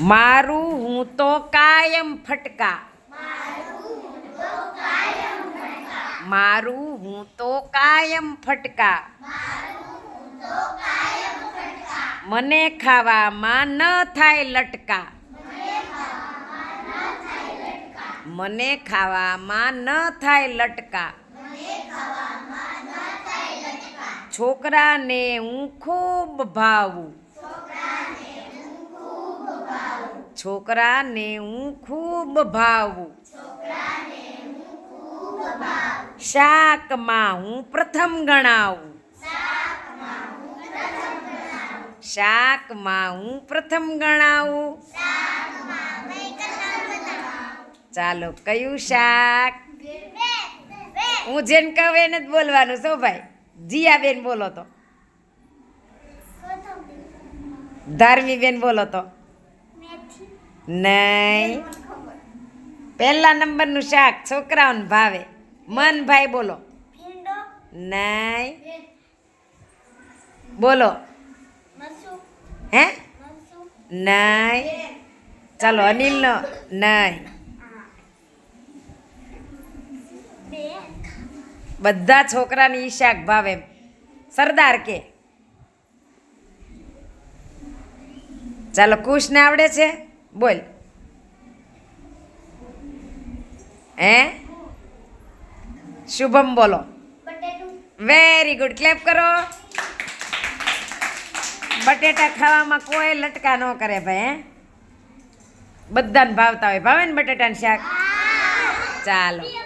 મારું હું તો કાયમ ફટકા. મારું હું તો કાયમ ફટકા. મને ખાવામાં ન થાય લટકા. મને ખાવામાં ન થાય લટકા. છોકરાને હું ખૂબ ભાવું. છોકરાને હું ખૂબ ભાવું. શાકમાં હું પ્રથમ ગણાવું. શાકમાં હું પ્રથમ ગણાવું. ચાલો કયું શાક? હું જેને કહું એને જ બોલવાનું છો ભાઈ? જીયાબેન બોલો તો. ધાર્મીબેન બોલો તો. નહીં. પહેલા નંબરનું શાક છોકરાઓને ભાવે. મન ભાઈ બોલો. નહીં. બોલો. હે? નહીં. ચાલો અનિલનો. નહીં. બધા છોકરાને ઈ શાક ભાવે. સરદાર કે. ચાલો કુશને આવડે છે? બોલ. હે? શુભમ બોલો. વેરી ગુડ ક્લેપ કરો. બટેટા ખાવામાં કોઈ લટકા ન કરે ભાઈ હે? બધાને ભાવતા હોય. ભાવે ને બટેટાનું શાક? ચાલો.